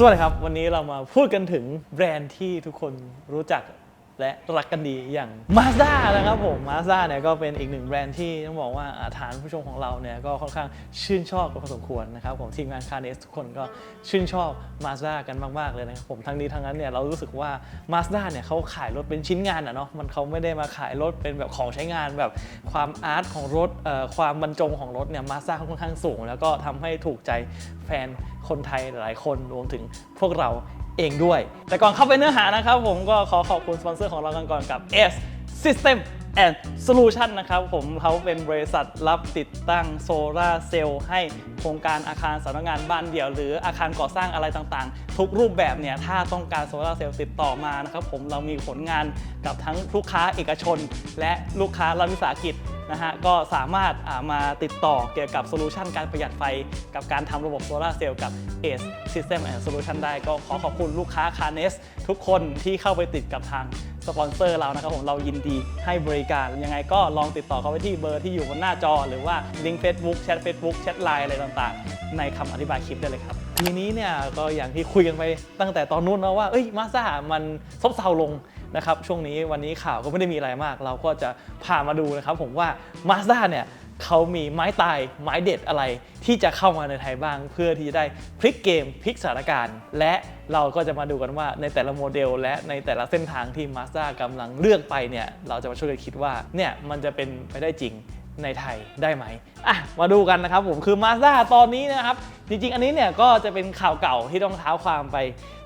สวัสดีครับ วันนี้เรามาพูดกันถึงแบรนด์ที่ทุกคนรู้จัก และรักกันดีอย่าง Mazda นะครับผม Mazda เนี่ยก็เป็นอีกหนึ่งแบรนด์ที่ต้องบอกว่าฐานผู้ชมของเราเนี่ยก็ค่อนข้างชื่นชอบกันพอสมควรนะครับผมทีมงานคาเนสทุกคนก็ชื่นชอบ Mazda กันมาก ๆ เลยนะครับผมทั้งนี้ทั้งนั้นเนี่ยเรารู้สึกว่า Mazda เนี่ยเขาขายรถเป็นชิ้นงานอะเนาะมันเขาไม่ได้มาขายรถเป็นแบบของใช้งานแบบความอาร์ตของรถเอ่อความบรรจงของรถเนี่ย Mazda เขาค่อนข้างสูง แล้วก็ทำให้ถูกใจแฟนคนไทยหลายคนรวมถึงพวกเรา เองด้วย แต่ก่อนเข้าไปเนื้อหานะครับ ผมก็ขอขอบคุณสปอนเซอร์ของเรากันก่อนกับ S System and Solution นะครับ ผมเขาเป็นบริษัทรับติดตั้งโซลาร์เซลล์ให้โครงการอาคารสำนักงานบ้านเดี่ยว หรืออาคารก่อสร้างอะไรต่างๆ ทุกรูปแบบเนี่ย ถ้าต้องการโซลาร์เซลล์ติดต่อมานะครับผมเรามีผลงานกับทั้งลูกค้าเอกชน และลูกค้ารัฐวิสาหกิจ นะฮะก็สามารถมาติดต่อเกี่ยวกับโซลูชันการประหยัดไฟ กับการทำระบบโซลาร์เซลล์กับ ACE System and Solution ได้ก็ขอขอบคุณลูกค้าคาเนสทุกคนที่เข้าไปติดกับทางสปอนเซอร์เรานะครับผมเรายินดีให้บริการ ยังไงก็ลองติดต่อเขาไปที่เบอร์ที่อยู่บนหน้าจอ หรือว่าลิงก์ Facebook แชท Facebook แชทไลน์อะไรต่างๆ ในคำอธิบายคลิปได้เลยครับ ทีนี้เนี่ยก็อย่างที่คุยกันไปตั้งแต่ตอนนู้นนะว่าเอ้ยมาซ่ามันซบเซาลง นะครับช่วงนี้วันนี้ข่าวก็ไม่ได้มีอะไรมาก เราก็จะพามาดูนะครับผมว่า Mazda เนี่ยเขามีไม้ตายไม้เด็ดอะไรที่จะเข้ามาในไทยบ้าง เพื่อที่จะได้พลิกเกมพลิกสถานการณ์ และเราก็จะมาดูกันว่าในแต่ละโมเดล และในแต่ละเส้นทางที่ Mazda กำลังเลือกไปเนี่ยเราจะมาช่วยกันคิดว่าเนี่ยมันจะเป็นไปได้จริง ในไทยได้ไหมอะมาดูกันนะครับผมคือ Mazda ตอนนี้นะครับ จริงๆ อันนี้เนี่ยก็จะเป็นข่าวเก่าที่ต้องเท้าความไป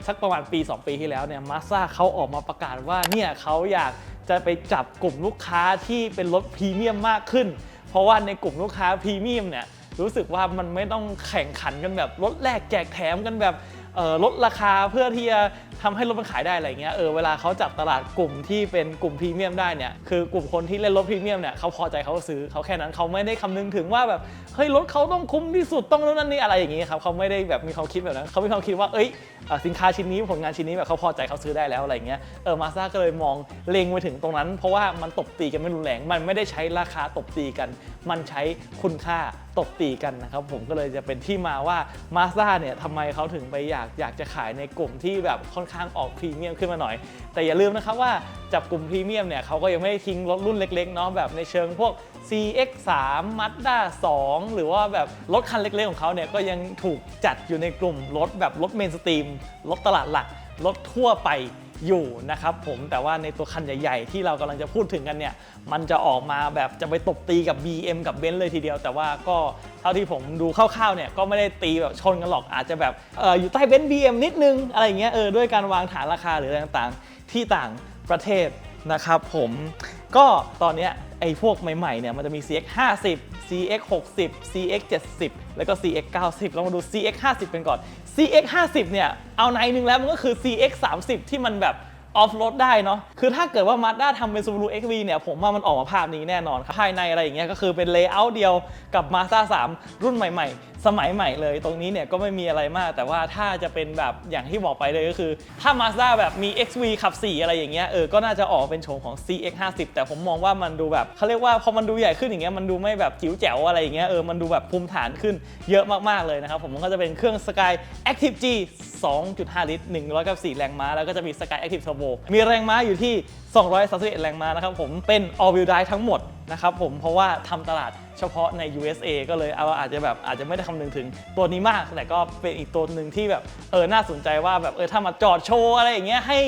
สักประมาณปี 2 ปีที่แล้วเนี่ยมาซ่าเขาออกมาประกาศว่าเนี่ยเขาอยากจะไปจับกลุ่มลูกค้าที่เป็นรถพรีเมียมมากขึ้น เพราะว่าในกลุ่มลูกค้าพรีเมียมเนี่ยรู้สึกว่ามันไม่ต้องแข่งขันกันแบบลดแลกแจกแถมกันแบบ ลดราคาเพื่อที่จะทำให้รถมันขายได้อะไรเงี้ยเออเวลาเขาจับตลาดกลุ่มที่เป็นกลุ่มพรีเมียมได้เนี่ยคือกลุ่มคนที่เล่นรถพรีเมียมเนี่ยเขาพอใจเขาซื้อเขาแค่นั้นเขาไม่ได้คำนึงถึงว่าแบบเฮ้ยรถเขาต้องคุ้มที่สุดต้องนั่นนี่อะไรอย่างงี้ครับเขาไม่ได้แบบมีความคิดแบบนั้นเขามีความคิดว่าเอ้ยสินค้าชิ้นนี้ผลงานชิ้นนี้แบบเขาพอใจเขาซื้อได้แล้วอะไรเงี้ยเออมาซ่าก็เลยมองเล็งไปถึงตรงนั้น เพราะว่ามันตบตีกันไม่รุนแรง มันไม่ได้ใช้ราคาตบตีกัน มันใช้คุณค่า ตบตีกันนะครับผมก็เลยจะเป็นที่มาว่ามาสซ่าเนี่ยทำไมเขาถึงไปอยากอยากจะขายในกลุ่มที่แบบค่อนข้างออกพรีเมียมขึ้นมาหน่อย แต่อย่าลืมนะครับว่าจับกลุ่มพรีเมียมเนี่ยเขาก็ยังไม่ได้ทิ้งรถรุ่นเล็กๆเนาะแบบในเชิงพวก CX3 Mazda 2 หรือว่าแบบรถคันเล็กๆของเขาเนี่ยก็ยังถูกจัดอยู่ในกลุ่มรถแบบรถเมนสตรีมรถตลาดหลักรถทั่วไป อยู่นะครับผมแต่ว่าในตัวคันใหญ่ๆ ที่เรากำลังจะพูดถึงกันเนี่ยมันจะออกมาแบบจะไปตบตีกับ BM กับเบนซ์เลยทีเดียว แต่ว่าก็เท่าที่ผมดูคร่าวๆเนี่ยก็ไม่ได้ตีแบบชนกันหรอกอาจจะแบบอออยู่ใต้เบนซ์บีนิดนึงอะไรเงี้ยเออด้วยการวางฐานราคาหรืออะไรต่างๆ ที่ต่างประเทศ นะครับผมก็ตอนนี้ไอ้พวกใหม่ๆเนี่ยมันจะมี CX 50 CX 60 CX 70แล้วก็ CX 90เรามาดู CX 50เป็นก่อน CX 50เนี่ยเอาในหนึ่งแล้วมันก็คือ CX 30ที่มันแบบออฟโรดได้เนาะ คือถ้าเกิดว่า Mazda ทำเป็น Subaru XV เนี่ย ผมว่ามันออกมาภาพนี้แน่นอนครับ ภายในอะไรอย่างเงี้ยก็คือเป็นเลเยอร์เดียวกับ Mazda 3 รุ่นใหม่ ๆ สมัยใหม่เลยตรงนี้เนี่ยก็ไม่มีอะไรมาก แต่ว่าถ้าจะเป็นแบบอย่างที่บอกไปเลยก็คือ ถ้า Mazda แบบมี XV ขับ 4 อะไรอย่างเงี้ยเออก็น่าจะออกเป็นโฉมของ CX 50 แต่ผมมองว่ามันดูแบบเขาเรียกว่าพอมันดูใหญ่ขึ้นอย่างเงี้ยมันดูไม่แบบจิ๋วแจ๋วอะไรอย่างเงี้ยเออมันดูแบบภูมิฐานขึ้นเยอะมากๆเลยนะครับผมมันก็จะเป็นเครื่อง Sky Active G 2.5 ลิตร194 แรงม้า แล้วก็จะมี Sky Active Turbo มีแรงม้าอยู่ที่ 231 แรงม้านะครับผมเป็น all wheel drive ทั้งหมด นะครับผมเพราะว่าทำตลาดเฉพาะใน USA ก็เลยเอาอาจจะแบบอาจจะไม่ได้คำนึงถึงตัวนี้มาก แต่ก็เป็นอีกตัวหนึ่งที่แบบเออน่าสนใจว่าแบบเออถ้ามาจอดโชว์อะไรอย่างเงี้ยให้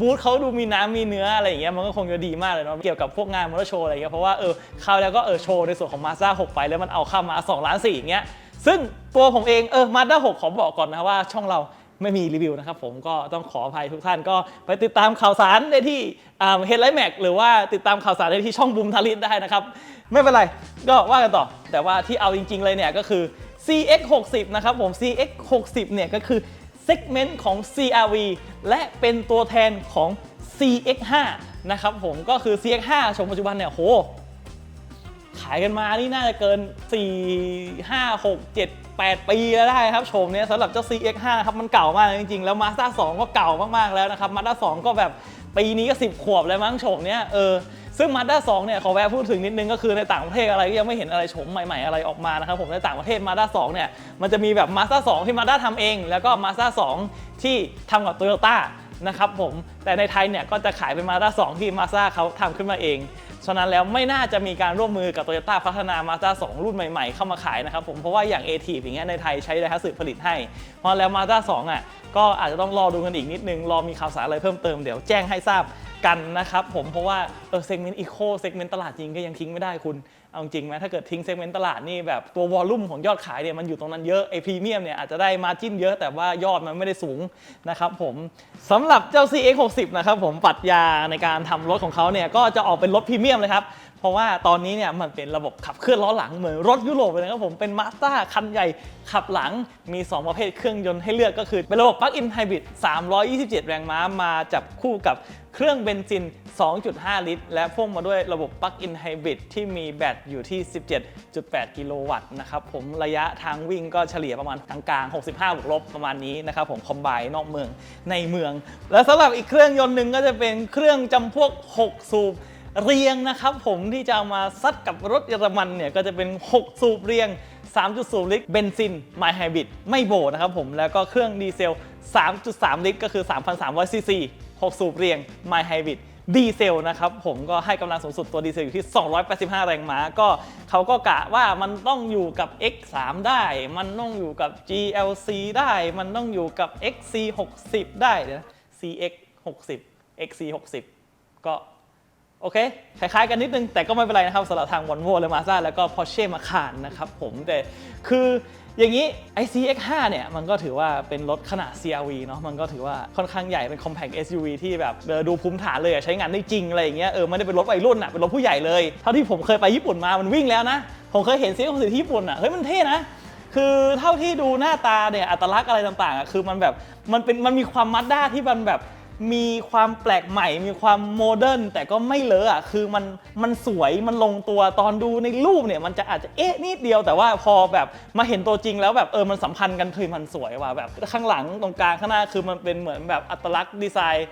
บูธเขาดูมีน้ำมีเนื้ออะไรอย่างเงี้ยมันก็คงจะดีมากเลยเนาะเกี่ยวกับพวกงานมอเตอร์โชว์อะไรเงี้ยเพราะว่าเออคราวแล้วก็เออโชว์ในส่วนของ Mazda 6ไปแล้วมันเอาเข้ามา2ล้าน4อย่างเงี้ยซึ่งตัวผมเองเออ Mazda 6ขอบอกก่อนนะว่าช่องเรา ไม่มีรีวิวนะครับผมก็ต้องขออภัยทุกท่านก็ไปติดตามข่าวสารได้ที่เฮดไลท์แม็กหรือว่าติดตามข่าวสารได้ที่ช่องบูมทารินได้นะครับ ไม่เป็นไรก็ว่ากันต่อ แต่ว่าที่เอาจริง ๆ เลยเนี่ยก็คือ CX 60 นะครับผม CX 60 เนี่ยก็คือเซกเมนต์ของ CRV และเป็นตัวแทนของ CX 5 นะครับผมก็คือ CX 5 ชมปัจจุบันเนี่ยโห ขายกันมานี่น่าจะเกิน 4 5 6 7 8 ปีแล้วได้ครับโฉมเนี้ยสำหรับเจ้า CX5 ครับมันเก่ามากจริงๆ แล้ว Mazda 2 ก็เก่ามากๆแล้วนะครับ Mazda 2 ก็แบบปีนี้ก็ 10 ขวบแล้วมั้งโฉมเนี้ยเออซึ่ง Mazda 2 เนี่ยขอแวะพูดถึงนิดนึงก็คือในต่างประเทศอะไรก็ยังไม่เห็นอะไรโฉมใหม่ๆ อะไรออกมานะครับผมในต่างประเทศ Mazda 2 เนี่ยมันจะมีแบบ Mazda 2 ที่ Mazda ทำเอง แล้วก็ Mazda 2 ที่ทำกับ Toyota นะครับผมแต่ในไทยเนี่ยก็จะขายเป็น Mazda 2 ที่ Mazda เขาทำขึ้นมาเอง ฉะนั้นแล้วไม่น่าจะมีการร่วมมือกับ Toyota พัฒนา Mazda 2 รุ่นใหม่ๆ เข้ามาขายนะครับผมเพราะว่าอย่าง a t อย่างเงี้ยในไทยใช้ไดฮัตสึผลิตให้ เพราะแล้ว Mazda 2อะก็อาจจะต้องรอดูกันอีกนิดนึง รอมีข่าวสารอะไรเพิ่มเติมเดี๋ยวแจ้งให้ทราบกันนะครับผมเพราะว่าเออเซกเมนต์อีโคเซกเมนต์ตลาดจริงก็ยังทิ้งไม่ได้คุณ เอาจริงไหมถ้าเกิดทิ้งเซกเมนต์ตลาดนี่แบบตัววอลลุ่มของยอดขายเนี่ยมันอยู่ตรงนั้นเยอะไอพรีเมียมเนี่ยอาจจะได้มาจิ้นเยอะแต่ว่ายอดมันไม่ได้สูงนะครับผมสำหรับเจ้า CX60 นะครับผมปรัชญาในการทำรถของเขาเนี่ยก็จะออกเป็นรถพรีเมียมเลยครับ ราะว่าตอนนี้เนี่ยมันเป็นระบบขับเคลื่อนล้อหลังเหมือนรถยุโรปเลยนะครับผมเป็นมาส d a คันใหญ่ขับหลังมี 2 ประเภทเครื่องยนต์ให้เลือกก็คือ เป็นระบบ Plug-in Hybrid 327 แรงม้ามาจับคู่กับเครื่องเบนซิน 2.5 ลิตร และพ่วงมาด้วยระบบ Plug-in Hybrid ที่มีแบตอยู่ที่ 17.8 กิโลวัตต์นะครับผมระยะทางวิ่งก็เฉลี่ยประมาณกลางๆ 65บวกลบประมาณนี้นะครับผมคอมไบนอกเมืองในเมือง และสำหรับอีกเครื่องยนต์หนึ่งก็จะเป็นเครื่องจำพวก 6 สูบ เรียงนะครับผมที่จะเอามาซัดกับรถเยอรมันเนี่ยก็จะเป็น 6 สูบเรียง 3.0 ลิตรเบนซินไมไฮบริดไม่โบนะครับผมแล้วก็เครื่องดีเซล 3.3 ลิตร ก็คือ 3,300 ซีซี 6 สูบเรียงไมไฮบริดดีเซลนะครับผมก็ให้กำลังสูงสุดตัวดีเซลอยู่ที่ 285 แรงม้าก็เขาก็กะว่ามันต้องอยู่กับ X3 ได้ มันต้องอยู่กับ GLC ได้ มันต้องอยู่กับ XC60 ได้เดี๋ยวนะ CX 60 XC 60 ก็ โอเค คล้ายๆกันนิดนึง แต่ก็ไม่เป็นไรนะครับสำหรับทาง Volvo และ Mazda แล้วก็ Porsche Macan นะครับผมแต่คืออย่างนี้ ICX5 เนี่ยมันก็ถือว่าเป็นรถขนาด CRV เนาะมันก็ถือว่าค่อนข้างใหญ่เป็น compact SUV ที่แบบเออดูภูมิฐานเลยใช้งานได้จริงอะไรอย่างเงี้ยเออไม่ได้เป็นรถวัยรุ่นอะเป็นรถผู้ใหญ่เลยเท่าที่ผมเคยไปญี่ปุ่นมามันวิ่งแล้วนะผมเคยเห็น CX60 ที่ญี่ปุ่นอะเฮ้ยมันเท่นะคือเท่าที่ดูหน้าตาเนี่ยอัตลักษณ์อะไรต่างๆอะคือมันแบบมันเป็นมันมีความมัดด้าที่มันแบบ มีความแปลกใหม่ มีความโมเดิร์นแต่ก็ไม่เลอะอะคือมันมันสวยมันลงตัวตอนดูในรูปเนี่ย มันจะอาจจะเอ๊ะนิดเดียวแต่ว่าพอแบบมาเห็นตัวจริงแล้วแบบเออมันสัมพันธ์กันคือมันสวยว่ะแบบข้างหลังตรงกลางข้างหน้าคือมันเป็นเหมือนแบบอัตลักษณ์ดีไซน์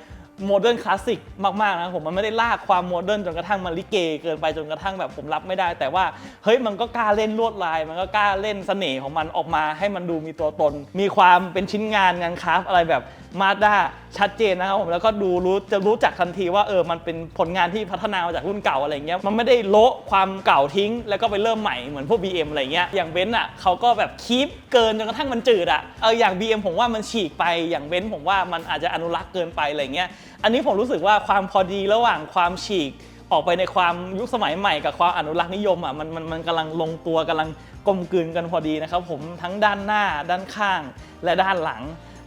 โมเดิร์นคลาสสิกมากๆนะผมมันไม่ได้ลากความโมเดิร์นจนกระทั่งมันลิเกเกินไปจนกระทั่งแบบผมรับไม่ได้ แต่ว่าเฮ้ยมันก็กล้าเล่นลวดลาย มันก็กล้าเล่นเสน่ห์ของมันออกมาให้มันดูมีตัวตน มีความเป็นชิ้นงานงานคราฟอะไรแบบมาด้า ชัดเจนนะครับผมแล้วก็ดูรู้จะรู้จักทันทีว่าเออมันเป็นผลงานที่พัฒนามาจากรุ่นเก่าอะไรเงี้ยมันไม่ได้โละความเก่าทิ้ง แล้วก็ไปเริ่มใหม่เหมือนพวก BM อะไรเงี้ยอย่างเบนซ์อะเขาก็แบบคีปเกินจนกระทั่งมันจืดอะเอออย่าง BM ผมว่ามันฉีกไปอย่างเบนซ์ผมว่ามันอาจจะอนุรักษ์เกินไปอะไรเงี้ยอันนี้ผมรู้สึกว่าความพอดีระหว่างความฉีกออกไปในความยุคสมัยใหม่กับความอนุรักษ์นิยมอะมันมันมันกำลังลงตัวกำลังกลมกลืนกันพอดีนะครับผมทั้งด้านหน้าด้านข้างและด้านหลัง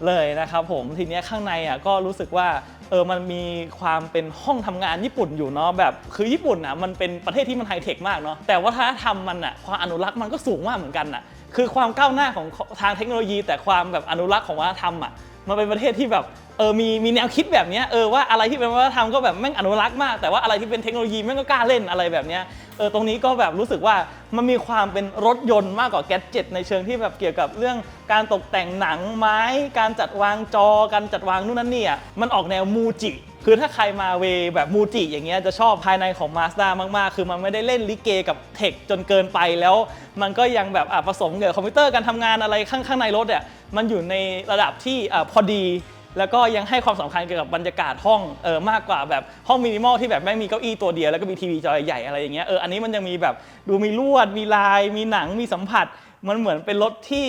เลยนะครับผมทีนี้ข้างในอะก็รู้สึกว่าเออมันมีความเป็นห้องทำงานญี่ปุ่นอยู่เนาะแบบคือญี่ปุ่นอะมันเป็นประเทศที่มันไฮเทคมากเนาะแต่วัฒนธรรมมันอะความอนุรักษ์มันก็สูงมากเหมือนกันอะคือความก้าวหน้าของทางเทคโนโลยี แต่ความแบบอนุรักษ์ของวัฒนธรรมอะ มันเป็นประเทศที่แบบเออมีมีแนวคิดแบบนี้เออว่าอะไรที่เป็นวัฒนธรรมก็แบบแม่งอนุรักษ์มาก แต่ว่าอะไรที่เป็นเทคโนโลยีแม่งก็กล้าเล่นอะไรแบบนี้เออตรงนี้ก็แบบรู้สึกว่ามันมีความเป็นรถยนต์มากกว่าแกจิตในเชิงที่แบบเกี่ยวกับเรื่องการตกแต่งหนังไม้ การจัดวางจอการจัดวางนู่นนั่นนี่อะมันออกแนวมูจิ คือถ้าใครมาเวแบบมูจิอย่างเงี้ยจะชอบภายในของ Mazda มาก ๆ คือมันไม่ได้เล่นลิเกกับเทคจนเกินไปแล้ว มันก็ยังแบบอะผสมกับคอมพิวเตอร์การทำงานอะไรข้างข้างในรถเนี่ยมันอยู่ในระดับที่อะพอดีแล้วก็ยังให้ความสำคัญเกี่ยวกับบรรยากาศห้องเออมากกว่าแบบห้องมินิมอลที่แบบไม่มีเก้าอี้ตัวเดียวแล้วก็มีทีวีจอใหญ่ๆอะไรอย่างเงี้ยเอออันนี้มันยังมีแบบดูมีลวดมีลาย มีหนังมีสัมผัส มันเหมือนเป็นรถที่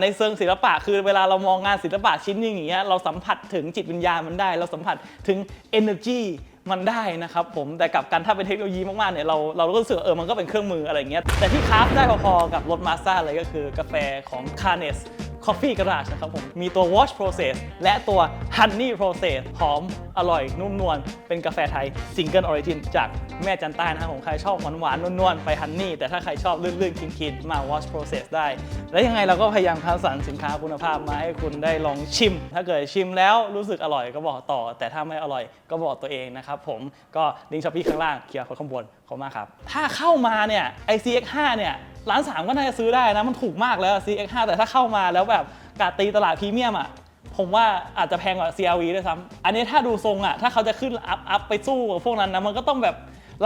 ในเชิงศิลปะ คือเวลาเรามองงานศิลปะชิ้นนึงอย่างเงี้ยเราสัมผัสถึงจิตวิญญาณมันได้ เราสัมผัสถึง energy มันได้นะครับผมแต่กับการถ้าเป็นเทคโนโลยีมากๆเนี่ยเราเราก็รู้สึกเออมันก็เป็นเครื่องมืออะไรเงี้ยแต่ที่คราฟได้พอๆกับรถมาส d a เลยก็คือกาแฟของ c a r n e s Coffee Garage นะครับผม มีตัว Wash Process และตัว Honey Process หอม อร่อย นุ่มนวล เป็นกาแฟไทย Single Origin จากแม่จันใต้นะครับผม ใครชอบหวานๆนนวลๆ ไป Honey แต่ถ้าใครชอบลื่นๆคินๆ มา Wash Process ได้ และยังไงเราก็พยายามคัดสรรสินค้าคุณภาพมาให้คุณได้ลองชิม ถ้าเกิดชิมแล้วรู้สึกอร่อยก็บอกต่อ แต่ถ้าไม่อร่อยก็บอกตัวเองนะครับผม ก็ลิงก์ช้อปปี้ข้างล่างเคลียร์ข้างบนขอบคุณมากครับ ถ้าเข้ามาเนี่ย ICX5 เนี่ยร้านสามก็น่าจะซื้อได้นะมันถูกมากแล้ว CX5 แต่ถ้าเข้ามาแล้วแบบกาตีตลาดพรีเมียมอะผมว่าอาจจะแพงกว่า CRV ด้วยซ้ำอันนี้ถ้าดูทรงอะถ้าเขาจะขึ้นอัพอัพไปสู้กับพวกนั้นนะมันก็ต้องแบบ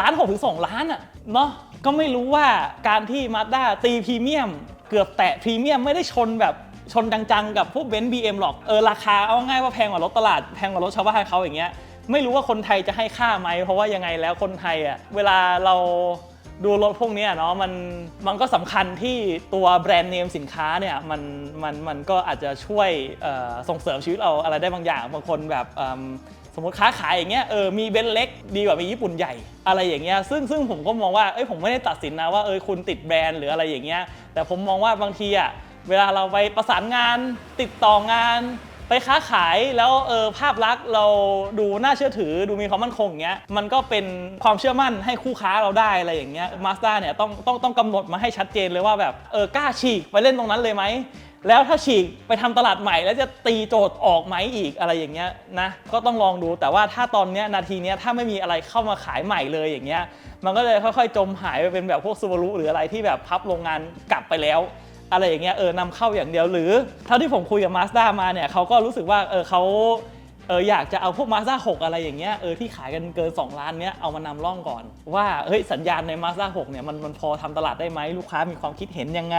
ล้านหกถึงสองล้านอะเนาะก็ไม่รู้ว่าการที่มาด้าตีพรีเมียม เกือบแตะพรีเมียมไม่ได้ชนแบบชนจังๆ กับพวกเบนซ์บีเอ็มหรอกเออราคาเอาง่ายว่าแพงกว่ารถตลาดแพงกว่ารถชาวบ้านเขาอย่างเงี้ยไม่รู้ว่าคนไทยจะให้ค่าไหมเพราะว่ายังไงแล้วคนไทยอะเวลาเรา ดูรถพวกนี้เนาะมันมันก็สำคัญที่ตัวแบรนด์เนมสินค้าเนี่ยมันมันมันก็อาจจะช่วยส่งเสริมชีวิตเราอะไรได้บางอย่าง บางคนแบบสมมติค้าขายอย่างเงี้ยเออมีเบนซ์เล็กดีกว่ามีญี่ปุ่นใหญ่อะไรอย่างเงี้ยซึ่งซึ่งผมก็มองว่าเอ้ยผมไม่ได้ตัดสินนะว่าเออคุณติดแบรนด์หรืออะไรอย่างเงี้ยแต่ผมมองว่าบางทีอะเวลาเราไปประสานงานติดต่องาน ไปค้าขายแล้วเออภาพลักษณ์เราดูน่าเชื่อถือดูมีความมั่นคงอย่างเงี้ยมันก็เป็นความเชื่อมั่นให้คู่ค้าเราได้อะไรอย่างเงี้ยมาสด้าเนี่ยต้องต้องต้องกำหนดมาให้ชัดเจนเลยว่าแบบเออกล้าฉีกไปเล่นตรงนั้นเลยไหมแล้วถ้าฉีกไปทำตลาดใหม่แล้วจะตีโจทย์ออกไหมอีกอะไรอย่างเงี้ยนะก็ต้องลองดูแต่ว่าถ้าตอนเนี้ยนาทีเนี้ยถ้าไม่มีอะไรเข้ามาขายใหม่เลยอย่างเงี้ยมันก็เลยค่อยๆ จมหายไปเป็นแบบพวกซูบารุหรืออะไรที่แบบพับโรงงานกลับไปแล้ว อะไรอย่างเงี้ยเออนำเข้าอย่างเดียว หรือเท่าที่ผมคุยกับ Mazda มาเนี่ยเขาก็รู้สึกว่าเออเขาเอออยากจะเอาพวก Mazda 6 อะไรอย่างเงี้ยเออที่ขายกันเกิน 2 ล้านเนี้ยเอามานำร่องก่อน ว่าเฮ้ยสัญญาณใน Mazda 6 เนี่ยมันมันพอทำตลาดได้ไหมลูกค้ามีความคิดเห็นยังไง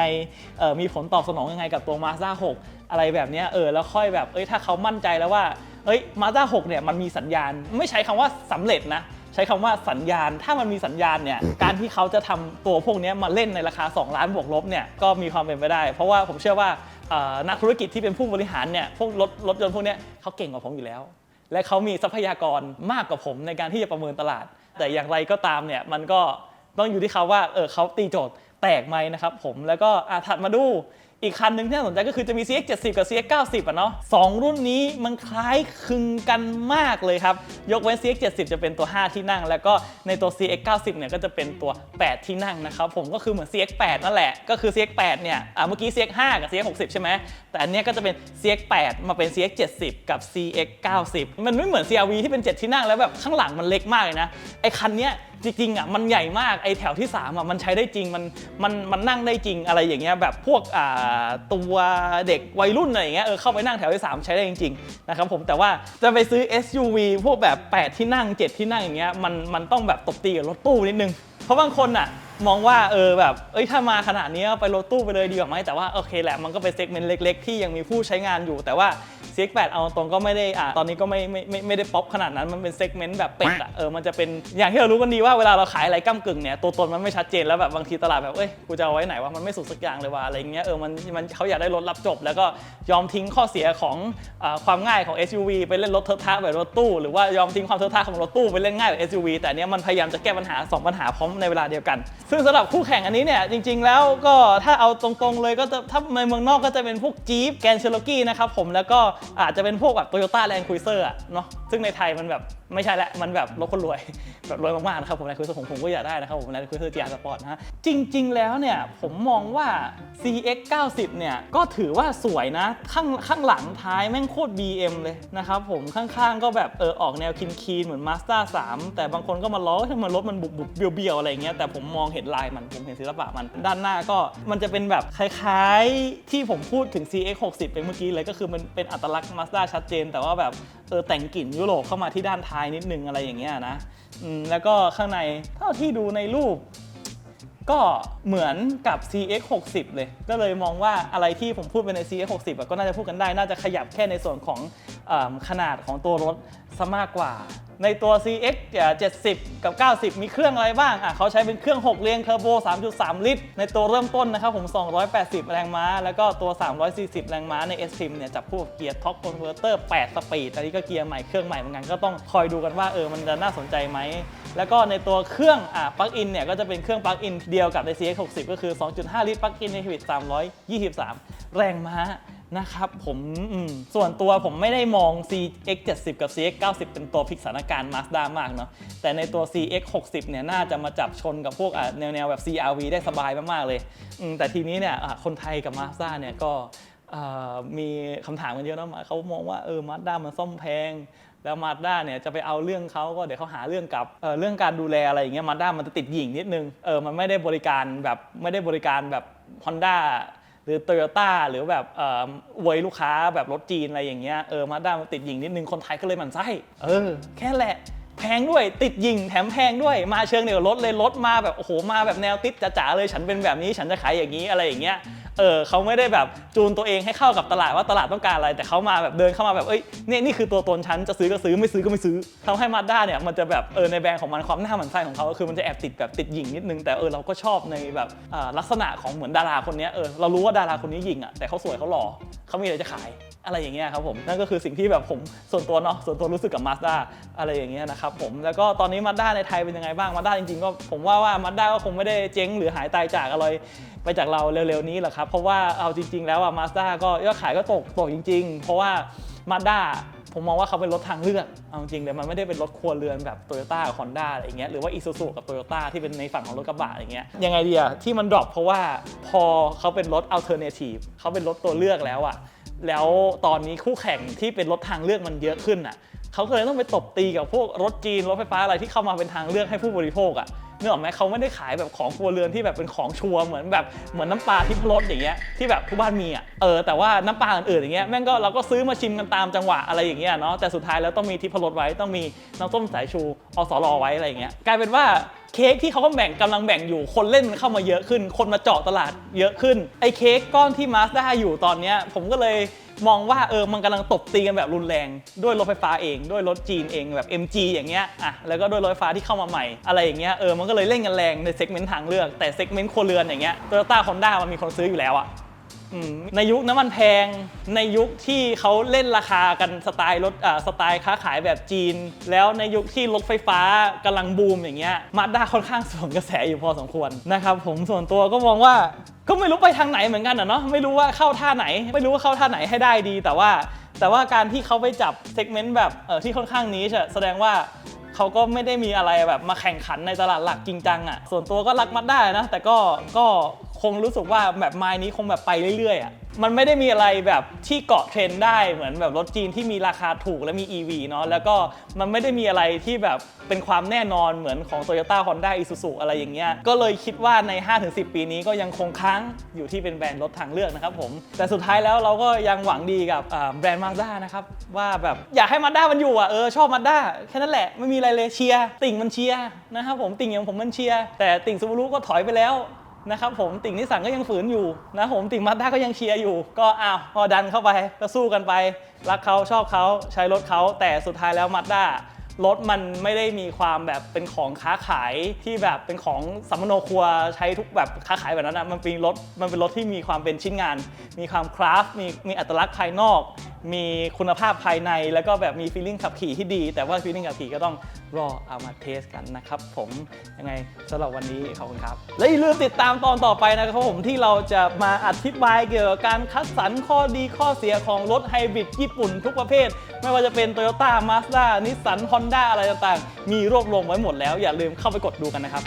เออมีผลตอบสนองยังไงกับตัว Mazda 6 อะไรแบบเนี้ยเออแล้วค่อยแบบเอ้ยถ้าเขามั่นใจแล้วว่าเฮ้ย Mazda 6 เนี่ยมันมีสัญญาณไม่ใช้คำว่าสำเร็จนะ ช้คำว่าสัญญาณ ถ้ามันมีสัญญาณเนี่ย การที่เขาจะทำตัวพวกเนี้ยมาเล่นในราคา 2 ล้านบวกลบเนี่ย ก็มีความเป็นไปได้ เพราะว่าผมเชื่อว่าเอ่อนักธุรกิจที่เป็นผู้บริหารเนี่ย พวกรถรถยนต์พวกเนี้ยเขาเก่งกว่าผมอยู่แล้ว และเขามีทรัพยากรมากกว่าผมในการที่จะประเมินตลาด แต่อย่างไรก็ตามเนี่ย มันก็ต้องอยู่ที่เขาว่า เออเขาตีโจทย์แตกไหมนะครับผม แล้วก็อะถัดมาดู อีกคันหนึ่งที่น่าสนใจก็คือจะมี CX 70กับ CX 90อะเนาะสองรุ่นนี้มันคล้ายคลึงกันมากเลยครับ ยกเว้น CX 70จะเป็นตัว 5 ที่นั่ง แล้วก็ในตัว CX 90เนี่ยก็จะเป็นตัว 8 ที่นั่งนะครับผมก็คือเหมือน CX 8นั่นแหละ ก็คือ CX 8เนี่ยอะเมื่อกี้ CX 5กับ CX 60ใช่ไหมแต่อันเนี้ยก็จะเป็น CX 8มาเป็น CX 70กับ CX 90มันไม่เหมือน CRV ที่เป็น 7 ที่นั่งแล้วแบบข้างหลังมันเล็กมากเลยนะไอ้คันเนี้ยจริงๆอะมันใหญ่มากไอแถวที่3อะมันใช้ได้จริงมันมันมันนั่งได้จริงอะไรอย่างเงี้ยแบบพวกอ่าตัวเด็กวัยรุ่นอะไรอย่างเงี้ยเออเข้าไปนั่งแถวที่ 3 ใช้ได้จริงๆนะครับผมแต่ว่าจะไปซื้อ SUV พวกแบบ 8 ที่นั่ง 7 ที่นั่งอย่างเงี้ยมันมันต้องแบบตบตีกับรถตู้นิดนึงเพราะบางคนอะ มองว่าเออแบบเอ้ยถ้ามาขนาดนี้ไปรถตู้ไปเลยดีกว่าไหมแต่ว่าโอเคแหละมันก็เป็นเซกเมนต์เล็ก ๆ ที่ยังมีผู้ใช้งานอยู่ แต่ว่า CX8 เอาตรงก็ไม่ได้อะตอนนี้ก็ไม่ไม่ไม่ไม่ได้ป๊อปขนาดนั้นมันเป็นเซกเมนต์แบบเป็ดอะเออมันจะเป็นอย่างที่เรารู้กันดีว่าเวลาเราขายอะไรก้ากึ่งเนี่ยตัวตนมันไม่ชัดเจนแล้วแบบบางทีตลาดแบบเอ้ยกูจะเอาไว้ไหนวะมันไม่สุดสักอย่างเลยว่ะอะไรเงี้ยเออมันมันเขาอยากได้รถรับจบ แล้วก็ยอมทิ้งข้อเสียของอ่าความง่ายของ SUV ไปเล่นรถเทอะทะแบบรถตู้หรือว่ายอมทิ้งความเทอะทะของรถตู้ไปเล่นง่ายแบบ SUV แต่เนี้ยมันพยายามจะแก้ปัญหาสองปัญหาพร้อมในเวลาเดียวกันซึ่งสำหรับคู่แข่งอันนี้เนี่ยจริง ๆ แล้วก็ถ้าเอาตรงๆเลยก็จะถ้าในเมืองนอกก็จะเป็นพวก Jeep Grand Cherokee นะครับผมแล้วก็อาจจะเป็นพวกแบบ Toyota Land Cruiser อะเนาะซึ่งในไทยมันแบบไม่ใช่ละมันแบบรถคนรวยแบบรวยมากๆนะครับผม Land Cruiser ผมผมก็อยากได้นะครับผม Land Cruiser GR Sport นะฮะจริง ๆ แล้วเนี่ยผมมองว่า CX 90เนี่ยก็ถือว่าสวยนะข้างข้างหลังท้ายแม่งโคตร BM เลยนะครับผมข้างๆก็แบบเออออกแนวคินคีนเหมือน Mazda 3 แต่บางคนก็มาล้อว่าทำไมรถมันบุบบุบเบี้ยวๆอะไรเงี้ยแต่ผมมองเห็นลายมันผมเห็นศิลปะมัน ด้านหน้าก็มันจะเป็นแบบคล้ายๆ ที่ผมพูดถึง CX 60 ไปเมื่อกี้เลยก็คือมันเป็นอัตลักษณ์ Mazda ชัดเจน แต่ว่าแบบเออแต่งกลิ่นยุโรปเข้ามาที่ด้านท้ายนิดนึงอะไรอย่างเงี้ยนะอืมแล้วก็ข้างในเท่าที่ดูในรูปก็เหมือนกับ CX 60 เลย ก็เลยมองว่าอะไรที่ผมพูดไปใน CX 60 ก็น่าจะพูดกันได้ น่าจะขยับแค่ในส่วนของอขนาดของตัวรถซะมากกว่า ในตัว CX 70 กับ 90 มีเครื่องอะไรบ้างอะเขาใช้เป็นเครื่อง 6 เรียงเทอร์โบ 3.3 ลิตร ในตัวเริ่มต้นนะครับผม 280 แรงม้า แล้วก็ตัว 340 แรงม้าใน S Trim เนี่ยจับคู่เกียร์ท็อปคอนเวอร์เตอร์ 8 สปีด อันนี้ก็เกียร์ใหม่เครื่องใหม่เหมือนกันก็ต้องคอยดูกันว่าเออมันจะน่าสนใจไหมแล้วก็ในตัวเครื่องอะปลั๊กอินเนี่ยก็จะเป็นเครื่องปลั๊กอินเดียวกับใน CX 60 ก็คือ 2.5 ลิตรปลั๊กอินในชีวิต323 แรงม้า นะครับผมมส่วนตัวผมไม่ได้มอง CX 70กับ CX 90เป็นตัวพลิกสถานการณ์ Mazda มากเนาะแต่ในตัว CX 60เนี่ยน่าจะมาจับชนกับพวกแนวแนวแบบ CRV ได้สบายมาก ๆ เลย แต่ทีนี้เนี่ยคนไทยกับ Mazda เนี่ยก็มีคำถามกันเยอะเนอะเขามองว่าเออ Mazda มันซ่อมแพง แล้วมาด้าเนี่ยจะไปเอาเรื่องเขาก็เดี๋ยวเขาหาเรื่องกับเเรื่องการดูแลอะไรอย่างเงี้ยมาด้ามันจะติดหยิ่งนิดนึงเออมันไม่ได้บริการแบบไม่ได้บริการแบบ Honda หรือโตโยต้าหรือแบบเอ่ออวยลูกค้าแบบรถจีนอะไรอย่างเงี้ยเออมาด้ามันติดหยิ่งนิดนึงคนไทยก็เลยหมั่นไส้เออแค่แหละ แพงด้วยติดยิงแถมแพงด้วยมาเชิงเดียวรถเลยรถมาแบบโอ้โหมาแบบแนวติดจ๋าๆเลยฉันเป็นแบบนี้ฉันจะขายอย่างนี้อะไรอย่างเงี้ยเออเขาไม่ได้แบบจูนตัวเองให้เข้ากับตลาดว่าตลาดต้องการอะไร แต่เขามาแบบเดินเข้ามาแบบเอ้ยเนี่ยนี่คือตัวตนฉันจะซื้อก็ซื้อไม่ซื้อก็ไม่ซื้อทำให้มาด้าเนี่ยมันจะแบบเออในแบรนด์ของมันความหน้าหมันไส้ของเขาก็คือมันจะแอบติดแบบติดหยิงนิดนึงแต่เออเราก็ชอบในแบบลักษณะของเหมือนดาราคนนี้เออเรารู้ว่าดาราคนนี้หยิงอะแต่เขาสวยเขาหล่อเขามีอะไรจะขาย อะไรอย่างเงี้ยครับผมนั่นก็คือสิ่งที่แบบผมส่วนตัวเนาะส่วนตัวรู้สึกกับ Mazda อะไรอย่างเงี้ยนะครับผมแล้วก็ตอนนี้ Mazda ในไทยเป็นยังไงบ้าง Mazda จริงๆก็ผมว่าว่า Mazda ก็คงไม่ได้เจ๊งหรือหายตายจากอะไรไปจากเราเร็วๆนี้หรอกครับเพราะว่าเอาจริง ๆ แล้วอะ Mazda ก็ยอดขายก็ตกตกจริง ๆ เพราะว่า Mazda ผมมองว่าเขาเป็นรถทางเลือก เอาจริงเลยมันไม่ได้เป็นรถครัวเรือนแบบ Toyota กับ Honda อะไรเงี้ย หรือว่า Isuzu กับ Toyota ที่เป็นในฝั่งของรถกระบะอย่างเงี้ย ยังไงดีอะที่มันดรอปเพราะว่าพอเขาเป็นรถ alternative เขาเป็นรถตัวเลือกแล้วอะ แล้วตอนนี้คู่แข่งที่เป็นรถทางเลือกมันเยอะขึ้นอะเขาเลยต้องไปตบตีกับพวกรถจีนรถไฟฟ้าอะไรที่เข้ามาเป็นทางเลือกให้ผู้บริโภคอะนึกออกไหมเขาไม่ได้ขายแบบของครัวเรือนที่แบบเป็นของชัวร์เหมือนแบบเหมือนน้ำปลาทิพรสอย่างเงี้ยที่แบบทุกบ้านมีอะเออแต่ว่าน้ำปลาอื่นๆอย่างเงี้ยแม่งก็เราก็ซื้อมาชิมกันตามจังหวะอะไรอย่างเงี้ยเนาะแต่สุดท้ายแล้วต้องมีทิพรสไว้ต้องมีน้ำส้มสายชูอสรอไว้อะไรอย่างเงี้ยกลายเป็นว่าเค้กที่เขาก็แบ่งกำลังแบ่งอยู่คนเล่นมันเข้ามาเยอะขึ้น คนมาเจาะตลาดเยอะขึ้นไอ้เค้กก้อนที่มาสได้อยู่ตอนนี้ผมก็เลยมองว่าเออมันกำลังตบตีกันแบบรุนแรง ด้วยรถไฟฟ้าเองด้วยรถจีนเองแบบ MG อย่างเงี้ยอะแล้วก็ด้วยรถไฟฟ้าที่เข้ามาใหม่ อะไรอย่างเงี้ยเออมันก็เลยเล่นกันแรงในเซกเมนต์ทางเลือกแต่เซกเมนต์ครัวเรือนอย่างเงี้ยโตโยต้าคอนด้ามันมีคนซื้ออยู่แล้วอะ ในยุคน้ำมันแพงในยุคที่เขาเล่นราคากันสไตล์รถสไตล์ค้าขายแบบจีน แล้วในยุคที่รถไฟฟ้ากำลังบูมอย่างเงี้ยมาด้าค่อนข้างสวนกระแสอยู่พอสมควรนะครับผมส่วนตัวก็มองว่าก็ไม่รู้ไปทางไหนเหมือนกันอะเนาะไม่รู้ว่าเข้าท่าไหน ไม่รู้ว่าเข้าท่าไหนให้ได้ดี แต่ว่าแต่ว่าการที่เขาไปจับเซกเมนต์แบบที่ค่อนข้างนี้แสดงว่าเขาก็ไม่ได้มีอะไรแบบมาแข่งขันในตลาดหลักจริงจังอะ ส่วนตัวก็รักมัดได้นะ แต่ก็ก็ คงรู้สึกว่าแบบไม้นี้คงแบบไปเรื่อยๆอะมันไม่ได้มีอะไรแบบที่เกาะเทรนด์ได้เหมือนแบบรถจีนที่มีราคาถูกและมี EV เนาะแล้วก็มันไม่ได้มีอะไรที่แบบเป็นความแน่นอนเหมือนของ Toyota Honda Isuzu อะไรอย่างเงี้ยก็เลยคิดว่าใน 5-10 ปีนี้ก็ยังคงค้างอยู่ที่เป็นแบรนด์รถทางเลือกนะครับผม แต่สุดท้ายแล้วเราก็ยังหวังดีกับแบรนด์มาด้านะครับ ว่าแบบอยากให้มาด้ามันอยู่อะเออชอบมาด้าแค่นั้นแหละไม่มีอะไรเลยเชียร์ติ่งมันเชียร์นะครับผมติ่งอย่างผมมันเชียร์แต่ติ่งซูบารุก็ถอยไปแล้ว นะครับผมติ่งนิสสันก็ยังฝืนอยู่นะผมติ่งมาด้าก็ยังเชียร์อยู่ ก็อ้าวพอดันเข้าไปก็สู้กันไป รักเขาชอบเขาใช้รถเขาแต่สุดท้ายแล้วมาด้า รถมันไม่ได้มีความแบบเป็นของค้าขายที่แบบเป็นของสัมมโนครัวใช้ทุกแบบค้าขายแบบนั้นนะมันเป็นรถมันเป็นรถที่มีความเป็นชิ้นงาน มีความคราฟมีมีอัตลักษณ์ภายนอก มีคุณภาพภายในแล้วก็แบบมีฟีลลิ่งขับขี่ที่ดี แต่ว่าฟีลลิ่งขับขี่ก็ต้องรอเอามาเทสกันนะครับผมยังไงสำหรับวันนี้ขอบคุณครับ และอย่าลืมติดตามตอนต่อไปนะครับผมที่เราจะมาอธิบายเกี่ยวกับการคัดสรรข้อดีข้อเสียของรถไฮบริดญี่ปุ่นทุกประเภท ไม่ว่าจะเป็น Toyota Mazda Nissan Honda อะไรต่างๆ มีรวบรวมไว้หมดแล้วอย่าลืมเข้าไปกดดูกันนะครับ